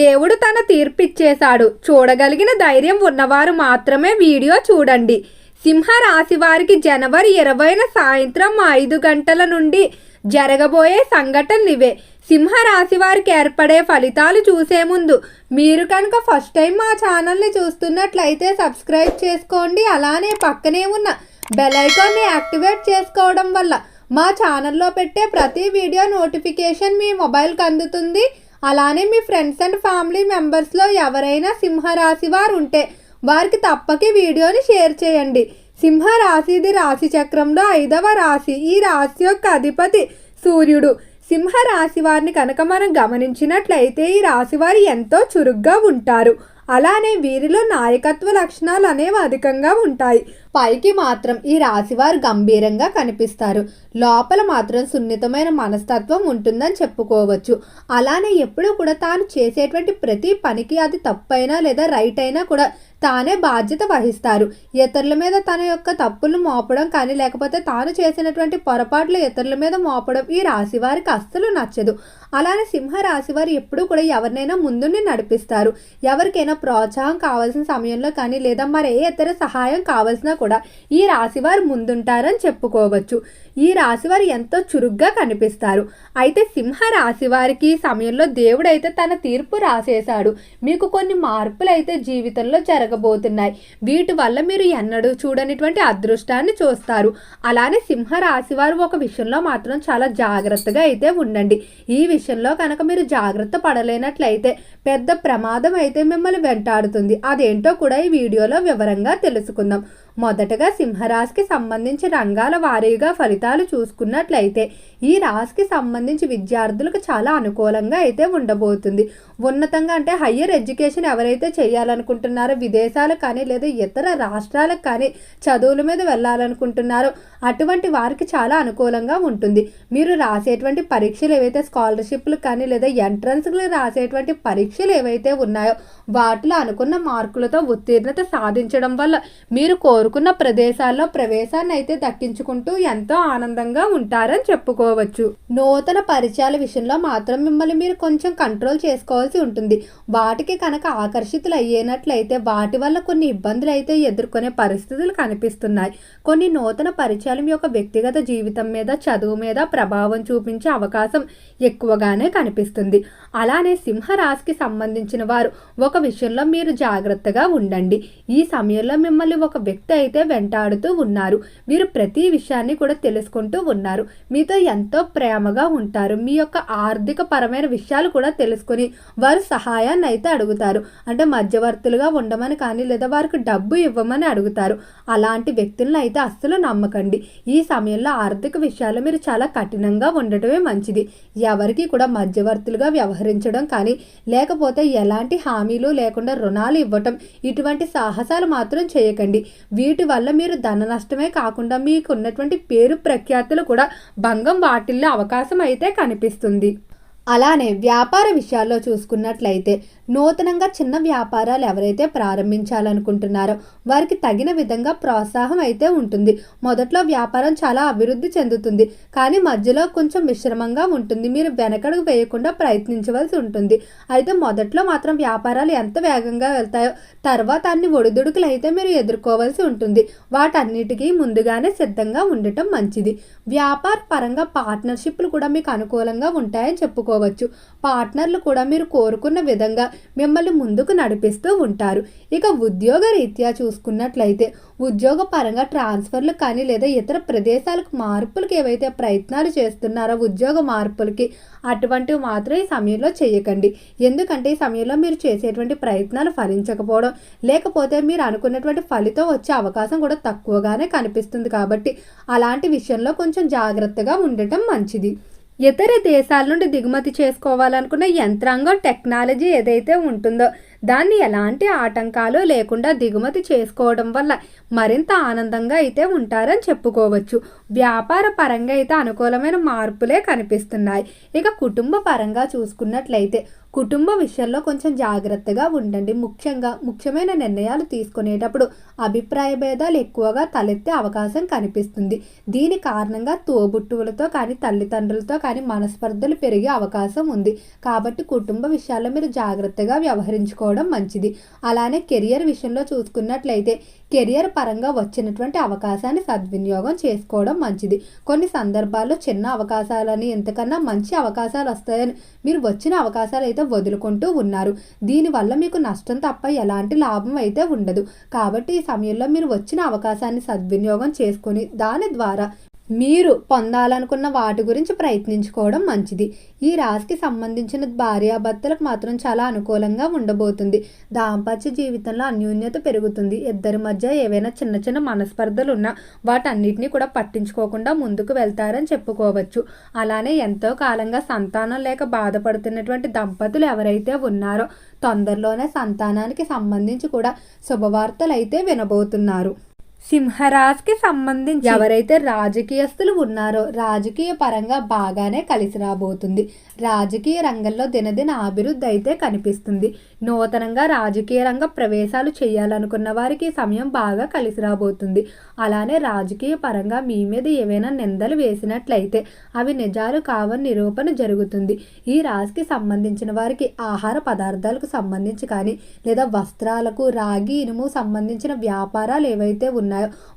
దేవుడు తన తీర్పిచ్చేశాడు. చూడగలిగిన ధైర్యం ఉన్నవారు మాత్రమే వీడియో చూడండి. సింహ రాశి వారికి జనవరి ఇరవైన సాయంత్రం ఐదు గంటల నుండి జరగబోయే సంఘటనలు ఇవే సింహ రాశి వారికి ఏర్పడే ఫలితాలు చూసే ముందు మీరు కనుక ఫస్ట్ టైం మా ఛానల్ని చూస్తున్నట్లయితే సబ్స్క్రైబ్ చేసుకోండి. అలానే పక్కనే ఉన్న బెల్ ఐకాన్ని యాక్టివేట్ చేసుకోవడం వల్ల మా ఛానల్లో పెట్టే ప్రతి వీడియో నోటిఫికేషన్ మీ మొబైల్కి అందుతుంది. అలానే మీ ఫ్రెండ్స్ అండ్ ఫ్యామిలీ మెంబర్స్లో ఎవరైనా సింహరాశి వారు ఉంటే వారికి తప్పక వీడియోని షేర్ చేయండి. సింహరాశిది రాశి చక్రంలో ఐదవ రాశి. ఈ రాశి యొక్క అధిపతి సూర్యుడు. సింహరాశి వారిని కనుక మనం గమనించినట్లయితే ఈ రాశి వారు ఎంతో చురుగ్గా ఉంటారు. అలానే వీరిలో నాయకత్వ లక్షణాలు అనేవి అధికంగా ఉంటాయి. పైకి మాత్రం ఈ రాశివారు గంభీరంగా కనిపిస్తారు. లోపల మాత్రం సున్నితమైన మనస్తత్వం ఉంటుందని చెప్పుకోవచ్చు. అలానే ఎప్పుడూ కూడా తాను చేసేటువంటి ప్రతి పనికి అది తప్పైనా లేదా రైట్ అయినా కూడా తానే బాధ్యత వహిస్తారు. ఇతరుల మీద తన యొక్క తప్పులు మోపడం కానీ లేకపోతే తాను చేసినటువంటి పొరపాట్లు ఇతరుల మీద మోపడం ఈ రాశి వారికి అస్సలు నచ్చదు. అలానే సింహ రాశి వారు ఎప్పుడూ కూడా ఎవరినైనా ముందుని నడిపిస్తారు. ఎవరికైనా ప్రోత్సాహం కావాల్సిన సమయంలో కానీ లేదా మరే ఇతర సహాయం కావాల్సినా కూడా ఈ రాశివారు ముందుంటారని చెప్పుకోవచ్చు. ఈ రాశివారు ఎంతో చురుగ్గా కనిపిస్తారు. అయితే సింహ రాశి వారికి సమయంలో దేవుడైతే తన తీర్పు రాసేశాడు. మీకు కొన్ని మార్పులు అయితే జీవితంలో జరగబోతున్నాయి. వీటి వల్ల మీరు ఎన్నడూ చూడనిటువంటి అదృష్టాన్ని చూస్తారు. అలానే సింహ రాశి వారు ఒక విషయంలో మాత్రం చాలా జాగ్రత్తగా అయితే ఉండండి. ఈ విషయంలో కనుక మీరు జాగ్రత్త పడలేనట్లయితే పెద్ద ప్రమాదం అయితే మిమ్మల్ని వెంటాడుతుంది. అదేంటో కూడా ఈ వీడియోలో వివరంగా తెలుసుకుందాం. మొదటగా సింహరాశికి సంబంధించి రంగాల వారీగా ఫలితాలు చూసుకున్నట్లయితే ఈ రాశికి సంబంధించి విద్యార్థులకు చాలా అనుకూలంగా అయితే ఉండబోతుంది. ఉన్నతంగా అంటే హయ్యర్ ఎడ్యుకేషన్ ఎవరైతే చేయాలనుకుంటున్నారో విదేశాలకు కానీ లేదా ఇతర రాష్ట్రాలకు కానీ చదువుల మీద వెళ్ళాలనుకుంటున్నారో అటువంటి వారికి చాలా అనుకూలంగా ఉంటుంది. మీరు రాసేటువంటి పరీక్షలు ఏవైతే స్కాలర్షిప్లు కానీ లేదా ఎంట్రన్స్లు రాసేటువంటి పరీక్షలు ఏవైతే ఉన్నాయో వాటిలో అనుకున్న మార్కులతో ఉత్తీర్ణత సాధించడం వల్ల మీరు కో కోరుకున్న ప్రదేశాల్లో ప్రవేశాన్ని అయితే దక్కించుకుంటూ ఎంతో ఆనందంగా ఉంటారని చెప్పుకోవచ్చు. నూతన పరిచయాల విషయంలో మాత్రం మిమ్మల్ని మీరు కొంచెం కంట్రోల్ చేసుకోవాల్సి ఉంటుంది. వాటికి కనుక ఆకర్షితులు అయ్యేనట్లయితే వాటి వల్ల కొన్ని ఇబ్బందులు అయితే ఎదుర్కొనే పరిస్థితులు కనిపిస్తున్నాయి. కొన్ని నూతన పరిచయాలు మీ యొక్క వ్యక్తిగత జీవితం మీద చదువు మీద ప్రభావం చూపించే అవకాశం ఎక్కువగానే కనిపిస్తుంది. అలానే సింహరాశికి సంబంధించిన వారు ఒక విషయంలో మీరు జాగ్రత్తగా ఉండండి. ఈ సమయంలో మిమ్మల్ని ఒక వ్యక్తి అయితే వెంటాడుతూ ఉన్నారు. వీరు ప్రతి విషయాన్ని కూడా తెలుసుకుంటూ ఉన్నారు. మీతో ఎంతో ప్రేమగా ఉంటారు. మీ యొక్క ఆర్థిక పరమైన విషయాలు కూడా తెలుసుకొని వారు సహాయాన్ని అయితే అడుగుతారు. అంటే మధ్యవర్తులుగా ఉండమని కానీ లేదా వారికి డబ్బు ఇవ్వమని అడుగుతారు. అలాంటి వ్యక్తులను అయితే అస్సలు నమ్మకండి. ఈ సమయంలో ఆర్థిక విషయాలు మీరు చాలా కఠినంగా ఉండటమే మంచిది. ఎవరికి కూడా మధ్యవర్తులుగా వ్యవహరించడం కానీ లేకపోతే ఎలాంటి హామీలు లేకుండా రుణాలు ఇవ్వటం ఇటువంటి సాహసాలు మాత్రం చేయకండి. వీటి వల్ల మీరు ధన నష్టమే కాకుండా మీకు ఉన్నటువంటి పేరు ప్రఖ్యాతులు కూడా భంగం వాటిల్లే అవకాశం అయితే కనిపిస్తుంది. అలానే వ్యాపార విషయాల్లో చూసుకున్నట్లయితే నూతనంగా చిన్న వ్యాపారాలు ఎవరైతే ప్రారంభించాలనుకుంటున్నారో వారికి తగిన విధంగా ప్రోత్సాహం అయితే ఉంటుంది. మొదట్లో వ్యాపారం చాలా అభివృద్ధి చెందుతుంది. కానీ మధ్యలో కొంచెం మిశ్రమంగా ఉంటుంది. మీరు వెనకడుగు వేయకుండా ప్రయత్నించవలసి ఉంటుంది. అయితే మొదట్లో మాత్రం వ్యాపారాలు ఎంత వేగంగా వెళ్తాయో తర్వాత అన్ని ఒడిదుడుకులు అయితే మీరు ఎదుర్కోవాల్సి ఉంటుంది. వాటన్నిటికీ ముందుగానే సిద్ధంగా ఉండటం మంచిది. వ్యాపార పరంగా పార్ట్నర్షిప్లు కూడా మీకు అనుకూలంగా ఉంటాయని చెప్పుకో చెప్పుకోవచ్చు పార్ట్నర్లు కూడా మీరు కోరుకున్న విధంగా మిమ్మల్ని ముందుకు నడిపిస్తూ ఉంటారు. ఇక ఉద్యోగ రీత్యా చూసుకున్నట్లయితే ఉద్యోగ పరంగా ట్రాన్స్ఫర్లు కానీ లేదా ఇతర ప్రదేశాలకు మార్పులకు ఏవైతే ప్రయత్నాలు చేస్తున్నారో ఉద్యోగ మార్పులకి అటువంటివి మాత్రం ఈ సమయంలో చేయకండి. ఎందుకంటే ఈ సమయంలో మీరు చేసేటువంటి ప్రయత్నాలు ఫలించకపోవడం లేకపోతే మీరు అనుకున్నటువంటి ఫలితం వచ్చే అవకాశం కూడా తక్కువగానే కనిపిస్తుంది కాబట్టి అలాంటి విషయంలో కొంచెం జాగ్రత్తగా ఉండటం మంచిది. ఇతర దేశాల నుండి దిగుమతి చేసుకోవాలనుకున్న యంత్రాంగం టెక్నాలజీ ఏదైతే ఉంటుందో దాన్ని ఎలాంటి ఆటంకాలు లేకుండా దిగుమతి చేసుకోవడం వల్ల మరింత ఆనందంగా అయితే ఉంటారని చెప్పుకోవచ్చు. వ్యాపార పరంగా అయితే అనుకూలమైన మార్పులే కనిపిస్తున్నాయి. ఇక కుటుంబ పరంగా చూసుకున్నట్లయితే కుటుంబ విషయంలో కొంచెం జాగ్రత్తగా ఉండండి. ముఖ్యంగా ముఖ్యమైన నిర్ణయాలు తీసుకునేటప్పుడు అభిప్రాయ భేదాలు ఎక్కువగా తలెత్తే అవకాశం కనిపిస్తుంది. దీని కారణంగా తోబుట్టువులతో కానీ తల్లిదండ్రులతో కానీ మనస్పర్ధలు పెరిగే అవకాశం ఉంది. కాబట్టి కుటుంబ విషయాల్లో మీరు జాగ్రత్తగా చేసుకోవడం మంచిది. అలానే కెరియర్ విషయంలో చూసుకున్నట్లయితే కెరియర్ పరంగా వచ్చినటువంటి అవకాశాన్ని సద్వినియోగం చేసుకోవడం మంచిది. కొన్ని సందర్భాల్లో చిన్న అవకాశాలని ఎంతకన్నా మంచి అవకాశాలు వస్తాయని మీరు వచ్చిన అవకాశాలు అయితే వదులుకుంటూ ఉన్నారు. దీనివల్ల మీకు నష్టం తప్ప ఎలాంటి లాభం అయితే ఉండదు. కాబట్టి ఈ సమయంలో మీరు వచ్చిన అవకాశాన్ని సద్వినియోగం చేసుకొని దాని ద్వారా మీరు పొందాలనుకున్న వాటి గురించి ప్రయత్నించుకోవడం మంచిది. ఈ రాశికి సంబంధించిన భార్యాభర్తలకు మాత్రం చాలా అనుకూలంగా ఉండబోతుంది. దాంపత్య జీవితంలో అన్యోన్యత పెరుగుతుంది. ఇద్దరి మధ్య ఏవైనా చిన్న చిన్న మనస్పర్ధలు ఉన్నా వాటన్నిటిని కూడా పట్టించుకోకుండా ముందుకు వెళ్తారని చెప్పుకోవచ్చు. అలానే ఎంతో కాలంగా సంతానం లేక బాధపడుతున్నటువంటి దంపతులు ఎవరైతే ఉన్నారో తొందరలోనే సంతానానికి సంబంధించి కూడా శుభవార్తలు అయితే వినబోతున్నారు. సింహరాజ్కి సంబంధించి ఎవరైతే రాజకీయస్తులు ఉన్నారో రాజకీయ పరంగా బాగానే కలిసి రాబోతుంది. రాజకీయ రంగంలో దినదిన అభివృద్ధి అయితే కనిపిస్తుంది. నూతనంగా రాజకీయ రంగ ప్రవేశాలు చేయాలనుకున్న వారికి సమయం బాగా కలిసి రాబోతుంది. అలానే రాజకీయ పరంగా మీ మీద ఏవైనా నిందలు వేసినట్లయితే అవి నిజాలు కావని నిరూపణ జరుగుతుంది. ఈ రాశికి సంబంధించిన వారికి ఆహార పదార్థాలకు సంబంధించి కానీ లేదా వస్త్రాలకు రాగి ఇనుము సంబంధించిన వ్యాపారాలు ఏవైతే ఉన్నాయో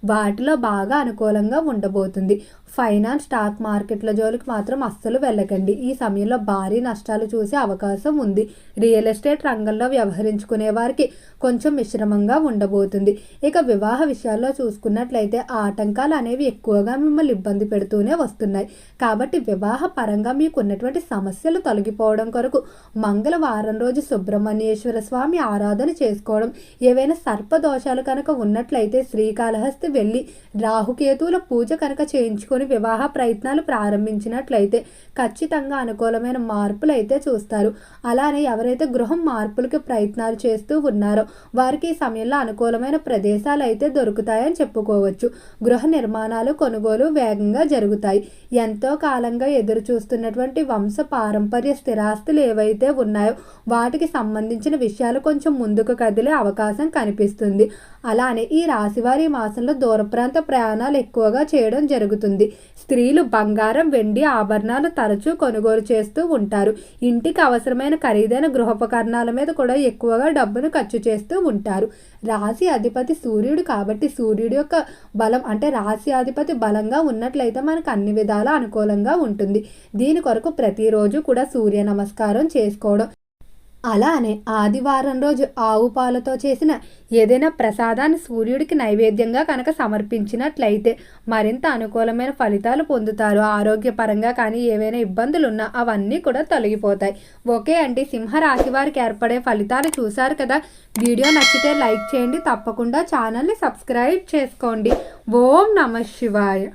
వాటిలో బాగా అనుకూలంగా ఉండబోతుంది. ఫైనాన్స్ స్టాక్ మార్కెట్ల జోలికి మాత్రం అస్సలు వెళ్ళకండి. ఈ సమయంలో భారీ నష్టాలు చూసే అవకాశం ఉంది. రియల్ ఎస్టేట్ రంగంలో వ్యవహరించుకునే వారికి కొంచెం మిశ్రమంగా ఉండబోతుంది. ఇక వివాహ విషయాల్లో చూసుకున్నట్లయితే ఆటంకాలు అనేవి ఎక్కువగా మిమ్మల్ని ఇబ్బంది పెడుతూనే వస్తున్నాయి. కాబట్టి వివాహ పరంగా మీకు ఉన్నటువంటి సమస్యలు తొలగిపోవడం కొరకు మంగళవారం రోజు సుబ్రహ్మణ్యేశ్వర స్వామి ఆరాధన చేసుకోవడం. ఏవైనా సర్పదోషాలు కనుక ఉన్నట్లయితే శ్రీకాళహస్తి వెళ్ళి రాహుకేతువుల పూజ కనుక చేయించుకొని వివాహ ప్రయత్నాలు ప్రారంభించినట్లయితే ఖచ్చితంగా అనుకూలమైన మార్పులు అయితే చూస్తారు. అలానే ఎవరైతే గృహం మార్పులకి ప్రయత్నాలు చేస్తూ ఉన్నారో వారికి ఈ సమయంలో అనుకూలమైన ప్రదేశాలు అయితే దొరుకుతాయని చెప్పుకోవచ్చు. గృహ నిర్మాణాలు కొనుగోలు వేగంగా జరుగుతాయి. ఎంతో కాలంగా ఎదురు చూస్తున్నటువంటి వంశ పారంపర్య స్థిరాస్తులు ఏవైతే ఉన్నాయో వాటికి సంబంధించిన విషయాలు కొంచెం ముందుకు కదిలే అవకాశం కనిపిస్తుంది. అలానే ఈ రాశివారి మాసంలో దూరప్రాంత ప్రయాణాలు ఎక్కువగా చేయడం జరుగుతుంది. స్త్రీలు బంగారం వెండి ఆభరణాలు తరచూ కొనుగోలు చేస్తూ ఉంటారు. ఇంటికి అవసరమైన ఖరీదైన గృహోపకరణాల మీద కూడా ఎక్కువగా డబ్బును ఖర్చు చేస్తూ ఉంటారు. రాశి అధిపతి సూర్యుడు కాబట్టి సూర్యుడు యొక్క బలం అంటే రాశి అధిపతి బలంగా ఉన్నట్లయితే మనకు అన్ని విధాలా అనుకూలంగా ఉంటుంది. దీని కొరకు ప్రతిరోజు కూడా సూర్య నమస్కారం చేసుకోవడం అలానే ఆదివారం రోజు ఆవు పాలతో చేసిన ఏదైనా ప్రసాదాన్ని సూర్యుడికి నైవేద్యంగా కనుక సమర్పించినట్లయితే మరింత అనుకూలమైన ఫలితాలు పొందుతారు. ఆరోగ్యపరంగా కానీ ఏవైనా ఇబ్బందులు ఉన్నా అవన్నీ కూడా తొలగిపోతాయి. ఓకే అండి. సింహరాశి వారికి ఏర్పడే ఫలితాలు చూశారు కదా? వీడియో నచ్చితే లైక్ చేయండి. తప్పకుండా ఛానల్ని సబ్స్క్రైబ్ చేసుకోండి. ఓం నమ శివాయ.